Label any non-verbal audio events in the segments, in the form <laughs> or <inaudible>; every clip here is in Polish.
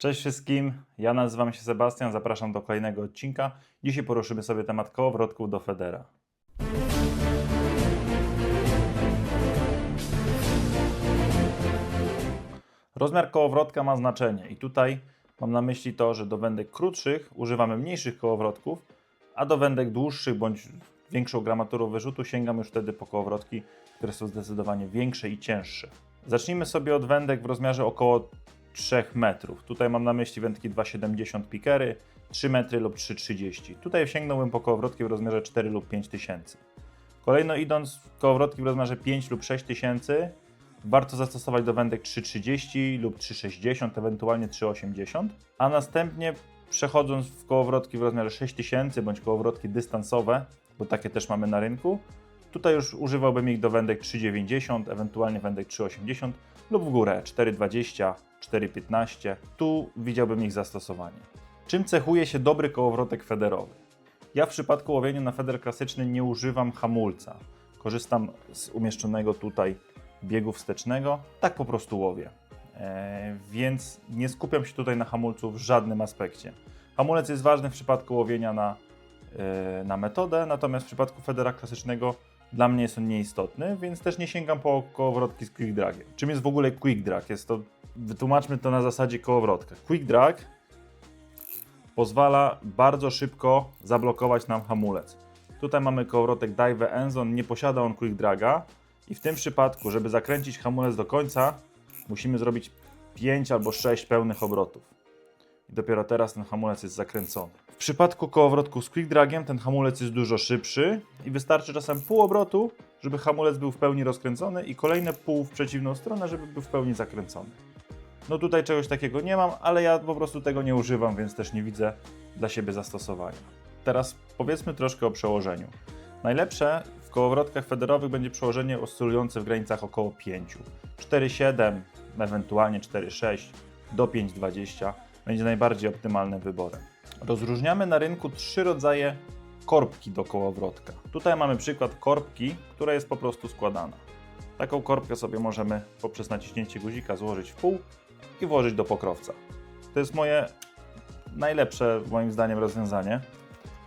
Cześć wszystkim, ja nazywam się Sebastian, zapraszam do kolejnego odcinka. Dzisiaj poruszymy sobie temat kołowrotków do Federa. Rozmiar kołowrotka ma znaczenie i tutaj mam na myśli to, że do wędek krótszych używamy mniejszych kołowrotków, a do wędek dłuższych bądź większą gramaturą wyrzutu sięgam już wtedy po kołowrotki, które są zdecydowanie większe i cięższe. Zacznijmy sobie od wędek w rozmiarze około 3 metrów. Tutaj mam na myśli wędki 2,70 pikery, 3 metry lub 3,30. Tutaj sięgnąłbym po kołowrotki w rozmiarze 4 lub 5 tysięcy. Kolejno idąc kołowrotki w rozmiarze 5 lub 6 tysięcy, warto zastosować do wędek 3,30 lub 3,60, ewentualnie 3,80, a następnie przechodząc w kołowrotki w rozmiarze 6000 bądź kołowrotki dystansowe, bo takie też mamy na rynku, tutaj już używałbym ich do wędek 3,90, ewentualnie wędek 3,80 lub w górę 4,20, 4,15. Tu widziałbym ich zastosowanie. Czym cechuje się dobry kołowrotek federowy? Ja w przypadku łowienia na feder klasyczny nie używam hamulca. Korzystam z umieszczonego tutaj biegu wstecznego, tak po prostu łowię. E, więc nie skupiam się tutaj na hamulcu w żadnym aspekcie. Hamulec jest ważny w przypadku łowienia na, e, na metodę, natomiast w przypadku federa klasycznego dla mnie jest on nieistotny, więc też nie sięgam po kołowrotki z quick dragiem. Czym jest w ogóle quick drag? Jest to, wytłumaczmy to na zasadzie kołowrotka. Quick drag pozwala bardzo szybko zablokować nam hamulec. Tutaj mamy kołowrotek Dive Enzon, nie posiada on quick draga i w tym przypadku, żeby zakręcić hamulec do końca, musimy zrobić 5 albo 6 pełnych obrotów. I dopiero teraz ten hamulec jest zakręcony. Przypadku kołowrotków z quick dragiem ten hamulec jest dużo szybszy i wystarczy czasem pół obrotu, żeby hamulec był w pełni rozkręcony i kolejne pół w przeciwną stronę, żeby był w pełni zakręcony. No tutaj czegoś takiego nie mam, ale ja po prostu tego nie używam, więc też nie widzę dla siebie zastosowania. Teraz powiedzmy troszkę o przełożeniu. Najlepsze w kołowrotkach federowych będzie przełożenie oscylujące w granicach około 5. 4,7, ewentualnie 4,6 do 5,20 będzie najbardziej optymalnym wyborem. Rozróżniamy na rynku trzy rodzaje korbki do kołowrotka. Tutaj mamy przykład korbki, która jest po prostu składana. Taką korbkę sobie możemy poprzez naciśnięcie guzika złożyć w pół i włożyć do pokrowca. To jest moje najlepsze, moim zdaniem, rozwiązanie,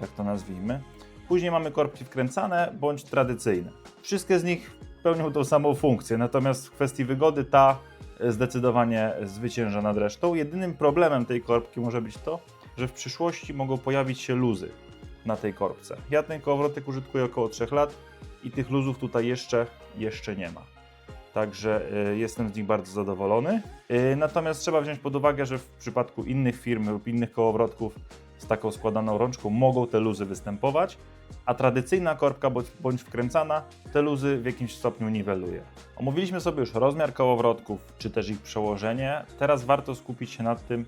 tak to nazwijmy. Później mamy korbki wkręcane bądź tradycyjne. Wszystkie z nich pełnią tą samą funkcję, natomiast w kwestii wygody ta zdecydowanie zwycięża nad resztą. Jedynym problemem tej korbki może być to, że w przyszłości mogą pojawić się luzy na tej korbce. Ja ten kołowrotek użytkuję około 3 lat i tych luzów tutaj jeszcze, jeszcze nie ma. Także y, jestem z nich bardzo zadowolony. Y, natomiast trzeba wziąć pod uwagę, że w przypadku innych firm lub innych kołowrotków z taką składaną rączką mogą te luzy występować, a tradycyjna korbka bądź, bądź wkręcana te luzy w jakimś stopniu niweluje. Omówiliśmy sobie już rozmiar kołowrotków, czy też ich przełożenie. Teraz warto skupić się nad tym,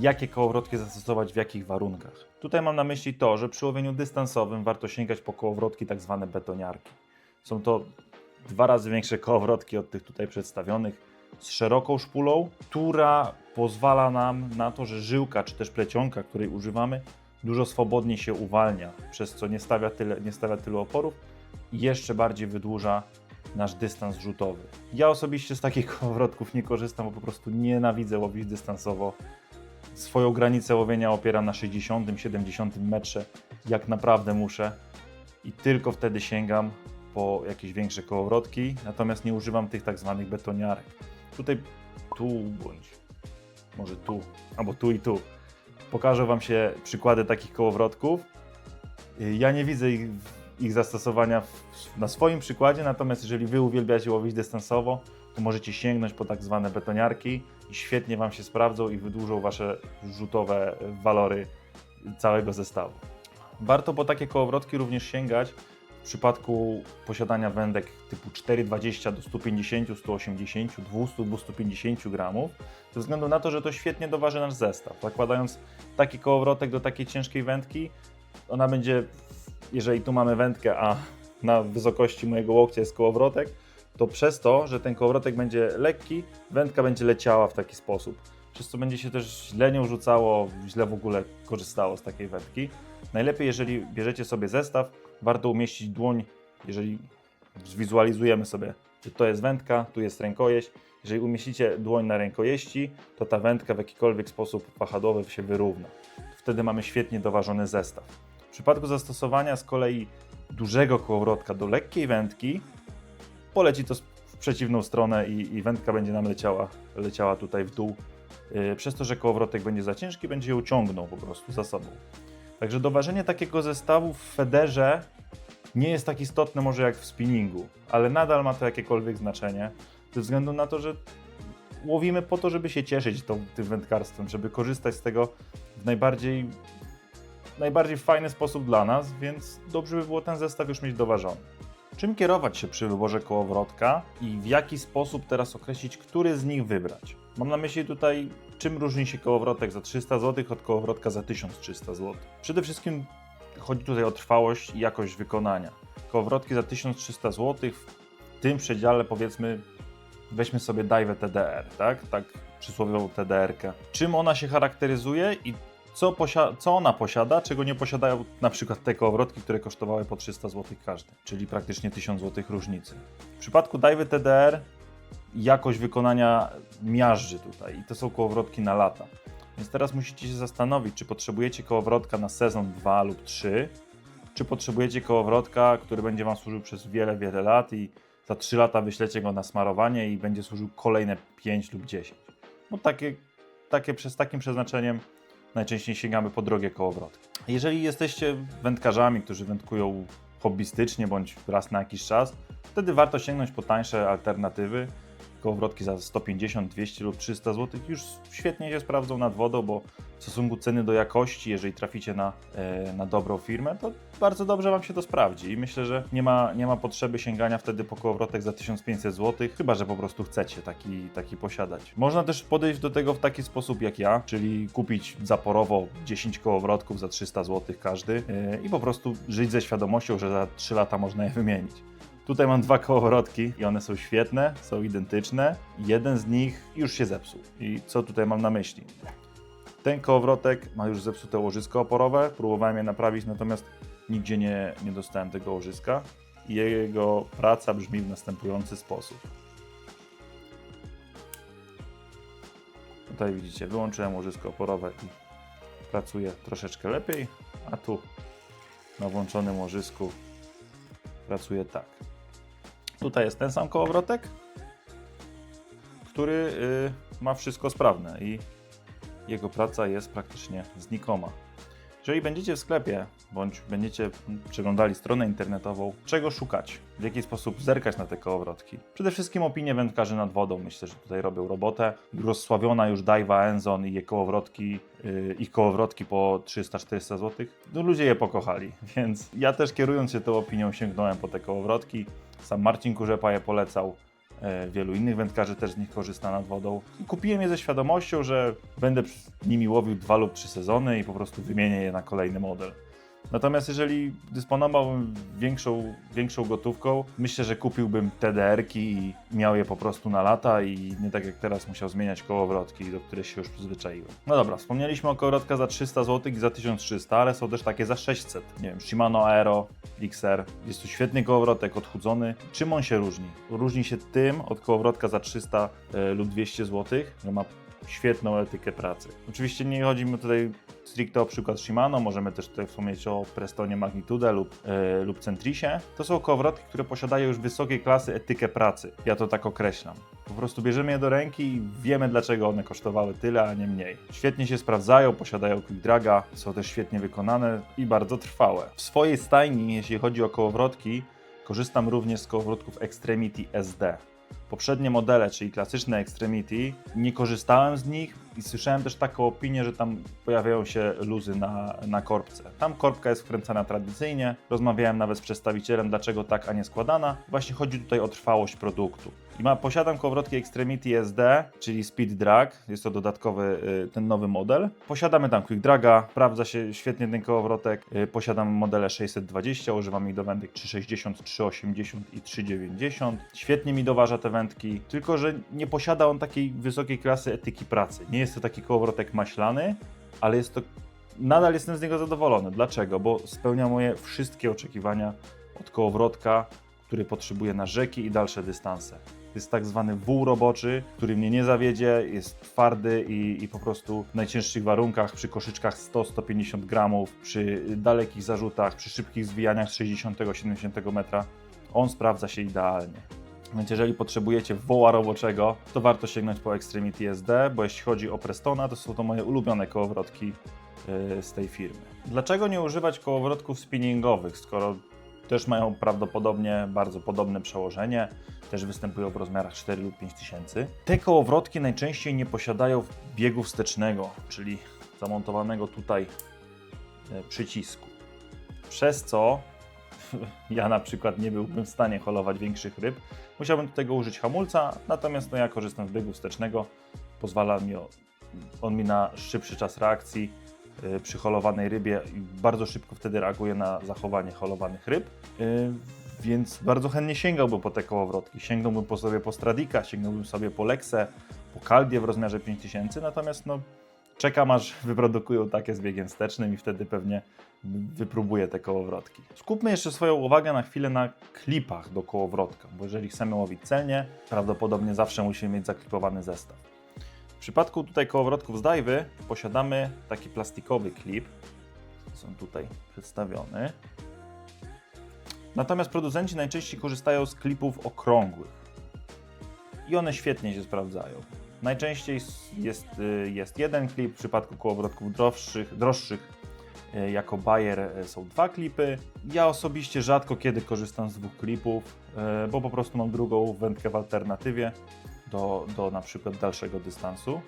jakie kołowrotki zastosować w jakich warunkach. Tutaj mam na myśli to, że przy łowieniu dystansowym warto sięgać po kołowrotki tak zwane betoniarki. Są to dwa razy większe kołowrotki od tych tutaj przedstawionych, z szeroką szpulą, która pozwala nam na to, że żyłka czy też plecionka, której używamy, dużo swobodniej się uwalnia, przez co nie stawia, tyle, nie stawia tylu oporów i jeszcze bardziej wydłuża nasz dystans rzutowy. Ja osobiście z takich <laughs> kołowrotków nie korzystam, bo po prostu nienawidzę łowić dystansowo. Swoją granicę łowienia opieram na 60-70 metrze, jak naprawdę muszę i tylko wtedy sięgam po jakieś większe kołowrotki, natomiast nie używam tych tak zwanych betoniarek. Tutaj, tu bądź może tu, albo tu i tu. Pokażę Wam się przykłady takich kołowrotków. Ja nie widzę ich, ich zastosowania w, na swoim przykładzie, natomiast jeżeli Wy uwielbiacie łowić dystansowo, to możecie sięgnąć po tak zwane betoniarki i świetnie Wam się sprawdzą i wydłużą Wasze rzutowe walory całego zestawu. Warto po takie kołowrotki również sięgać w przypadku posiadania wędek typu 4,20 do 150, 180, 200, 250 gramów, ze względu na to, że to świetnie doważy nasz zestaw. Zakładając taki kołowrotek do takiej ciężkiej wędki, ona będzie, jeżeli tu mamy wędkę, a na wysokości mojego łokcia jest kołowrotek, to przez to, że ten kołowrotek będzie lekki, wędka będzie leciała w taki sposób. Przez co będzie się też źle nią rzucało, źle w ogóle korzystało z takiej wędki. Najlepiej, jeżeli bierzecie sobie zestaw, warto umieścić dłoń, jeżeli zwizualizujemy sobie, że to jest wędka, tu jest rękojeść Jeżeli umieścicie dłoń na rękojeści, to ta wędka w jakikolwiek sposób wahadłowy się wyrówna. Wtedy mamy świetnie doważony zestaw. W przypadku zastosowania z kolei dużego kołowrotka do lekkiej wędki, poleci to w przeciwną stronę i, i wędka będzie nam leciała, leciała tutaj w dół. Yy, przez to, że kołowrotek będzie za ciężki, będzie ją ciągnął po prostu za sobą. Także doważenie takiego zestawu w federze nie jest tak istotne może jak w spinningu, ale nadal ma to jakiekolwiek znaczenie, ze względu na to, że łowimy po to, żeby się cieszyć tą, tym wędkarstwem, żeby korzystać z tego w najbardziej, najbardziej fajny sposób dla nas, więc dobrze by było ten zestaw już mieć doważony. Czym kierować się przy wyborze kołowrotka i w jaki sposób teraz określić, który z nich wybrać? Mam na myśli tutaj, czym różni się kołowrotek za 300 zł od kołowrotka za 1300 zł. Przede wszystkim chodzi tutaj o trwałość i jakość wykonania. Kołowrotki za 1300 zł w tym przedziale powiedzmy weźmy sobie Dive TDR, tak? Tak przysłowiową TDR-kę. Czym ona się charakteryzuje i co, posia- co ona posiada, czego nie posiadają na przykład te kołowrotki, które kosztowały po 300 zł każdy, czyli praktycznie 1000 zł różnicy. W przypadku Dive TDR jakość wykonania miażdży tutaj i to są kołowrotki na lata. Więc teraz musicie się zastanowić, czy potrzebujecie kołowrotka na sezon 2 lub 3, czy potrzebujecie kołowrotka, który będzie Wam służył przez wiele, wiele lat i za 3 lata wyślecie go na smarowanie i będzie służył kolejne 5 lub 10. Bo takie, takie przez takim przeznaczeniem najczęściej sięgamy po drogie kołowrotki. Jeżeli jesteście wędkarzami, którzy wędkują hobbystycznie bądź raz na jakiś czas, wtedy warto sięgnąć po tańsze alternatywy. Kołowrotki za 150, 200 lub 300 zł już świetnie się sprawdzą nad wodą, bo w stosunku ceny do jakości, jeżeli traficie na, e, na dobrą firmę, to bardzo dobrze Wam się to sprawdzi i myślę, że nie ma, nie ma potrzeby sięgania wtedy po kołowrotek za 1500 zł, chyba że po prostu chcecie taki, taki posiadać. Można też podejść do tego w taki sposób jak ja, czyli kupić zaporowo 10 kołowrotków za 300 zł każdy e, i po prostu żyć ze świadomością, że za 3 lata można je wymienić. Tutaj mam dwa kołowrotki i one są świetne, są identyczne. Jeden z nich już się zepsuł. I co tutaj mam na myśli? Ten kołowrotek ma już zepsute łożysko oporowe, próbowałem je naprawić, natomiast nigdzie nie, nie dostałem tego łożyska. I jego praca brzmi w następujący sposób. Tutaj widzicie, wyłączyłem łożysko oporowe i pracuje troszeczkę lepiej, a tu na włączonym łożysku pracuje tak. Tutaj jest ten sam kołowrotek, który y, ma wszystko sprawne i jego praca jest praktycznie znikoma. Jeżeli będziecie w sklepie, bądź będziecie przeglądali stronę internetową, czego szukać, w jaki sposób zerkać na te kołowrotki. Przede wszystkim opinie wędkarzy nad wodą, myślę, że tutaj robią robotę. Rozsławiona już Daiwa Enzon i jej kołowrotki, yy, ich kołowrotki po 300-400 zł, no ludzie je pokochali, <laughs> więc ja też kierując się tą opinią sięgnąłem po te kołowrotki. Sam Marcin Kurzepa je polecał. E, Wielu innych wędkarzy też z nich korzysta nad wodą. I kupiłem je ze świadomością, że będę nimi łowił dwa lub trzy sezony i po prostu wymienię je na kolejny model. Natomiast jeżeli dysponowałbym większą, większą gotówką, myślę, że kupiłbym TDR-ki i miał je po prostu na lata i nie tak jak teraz musiał zmieniać kołowrotki, do których się już przyzwyczaiłem. No dobra, wspomnieliśmy o kołowrotkach za 300 zł i za 1300, ale są też takie za 600. Nie wiem, Shimano Aero XR. Jest to świetny kołowrotek, odchudzony. Czym on się różni? Różni się tym od kołowrotka za 300 e, lub 200 zł, że ma świetną etykę pracy. Oczywiście nie chodzi mi tutaj stricte o przykład Shimano, możemy też tutaj wspomnieć o Prestonie Magnitude lub, e, lub Centrisie. To są kołowrotki, które posiadają już wysokiej klasy etykę pracy. Ja to tak określam. Po prostu bierzemy je do ręki i wiemy dlaczego one kosztowały tyle, a nie mniej. Świetnie się sprawdzają, posiadają quick draga, są też świetnie wykonane i bardzo trwałe. W swojej stajni, jeśli chodzi o kołowrotki, korzystam również z kołowrotków Extremity SD. Poprzednie modele, czyli klasyczne Extremity, nie korzystałem z nich i słyszałem też taką opinię, że tam pojawiają się luzy na, na korbce. Tam korbka jest wkręcana tradycyjnie. Rozmawiałem nawet z przedstawicielem, dlaczego tak, a nie składana. Właśnie chodzi tutaj o trwałość produktu. I ma, posiadam kołowrotki Extremity SD, czyli Speed Drag. Jest to dodatkowy y, ten nowy model. Posiadamy tam Quick Draga, sprawdza się świetnie ten kołowrotek. Y, posiadam modele 620, używam ich do wędek 360, 380 i 390. Świetnie mi doważa te wędki, tylko że nie posiada on takiej wysokiej klasy etyki pracy. Nie jest to taki kołowrotek maślany, ale jest to nadal jestem z niego zadowolony. Dlaczego? Bo spełnia moje wszystkie oczekiwania od kołowrotka, który potrzebuje na rzeki i dalsze dystanse. jest tak zwany wół roboczy, który mnie nie zawiedzie, jest twardy i, i po prostu w najcięższych warunkach, przy koszyczkach 100-150 gramów, przy dalekich zarzutach, przy szybkich zwijaniach z 60-70 metra, on sprawdza się idealnie. Więc jeżeli potrzebujecie woła roboczego, to warto sięgnąć po Extremity SD, bo jeśli chodzi o Prestona, to są to moje ulubione kołowrotki yy, z tej firmy. Dlaczego nie używać kołowrotków spinningowych, skoro też mają prawdopodobnie bardzo podobne przełożenie, też występują w rozmiarach 4 lub 5 tysięcy. Te kołowrotki najczęściej nie posiadają biegu wstecznego, czyli zamontowanego tutaj e, przycisku. Przez co <laughs> ja na przykład nie byłbym w stanie holować większych ryb. Musiałbym do tego użyć hamulca, natomiast no ja korzystam z biegu wstecznego. Pozwala mi o, on mi na szybszy czas reakcji y, przy holowanej rybie i bardzo szybko wtedy reaguje na zachowanie holowanych ryb. Y, więc bardzo chętnie sięgałbym po te kołowrotki. Sięgnąłbym po sobie po Stradika, sięgnąłbym sobie po Lexę, po Caldię w rozmiarze 5000, natomiast no, czekam aż wyprodukują takie z biegiem wstecznym i wtedy pewnie wypróbuję te kołowrotki. Skupmy jeszcze swoją uwagę na chwilę na klipach do kołowrotka, bo jeżeli chcemy łowić celnie, prawdopodobnie zawsze musimy mieć zaklipowany zestaw. W przypadku tutaj kołowrotków z Dajwy posiadamy taki plastikowy klip, są tutaj przedstawiony. Natomiast producenci najczęściej korzystają z klipów okrągłych i one świetnie się sprawdzają. Najczęściej jest, y, jest jeden klip, w przypadku kołowrotków droższych, droższych y, jako Bayer y, są dwa klipy. Ja osobiście rzadko kiedy korzystam z dwóch klipów, bo po prostu mam drugą wędkę w alternatywie do, do na przykład dalszego dystansu.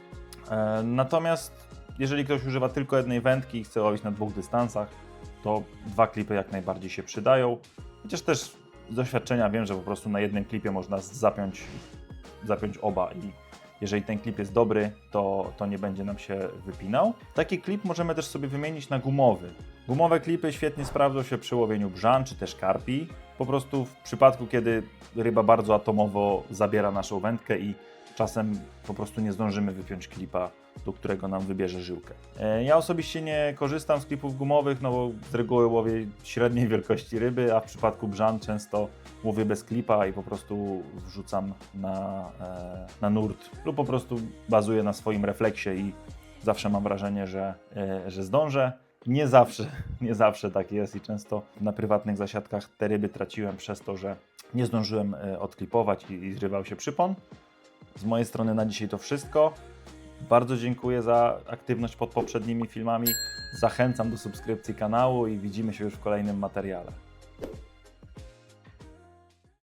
Natomiast jeżeli ktoś używa tylko jednej wędki i chce łowić na dwóch dystansach, to dwa klipy jak najbardziej się przydają. Chociaż też z doświadczenia wiem, że po prostu na jednym klipie można zapiąć, zapiąć oba i jeżeli ten klip jest dobry, to, to nie będzie nam się wypinał. Taki klip możemy też sobie wymienić na gumowy. Gumowe klipy świetnie sprawdzą się przy łowieniu brzan czy też karpi. Po prostu w przypadku, kiedy ryba bardzo atomowo zabiera naszą wędkę i czasem po prostu nie zdążymy wypiąć klipa, do którego nam wybierze żyłkę. E, Ja osobiście nie korzystam z klipów gumowych, no bo z reguły łowię średniej <laughs> wielkości ryby, a w przypadku brzan często łowię bez klipa i po prostu wrzucam na, e, na nurt lub po prostu bazuję na swoim refleksie i zawsze mam wrażenie, że, e, że zdążę. Nie zawsze, <laughs> nie zawsze tak jest i często na prywatnych zasiadkach te ryby traciłem przez to, że nie zdążyłem odklipować i, i zrywał się przypon. Z mojej strony na dzisiaj to wszystko. Bardzo dziękuję za aktywność pod poprzednimi filmami. Zachęcam do subskrypcji kanału i widzimy się już w kolejnym materiale.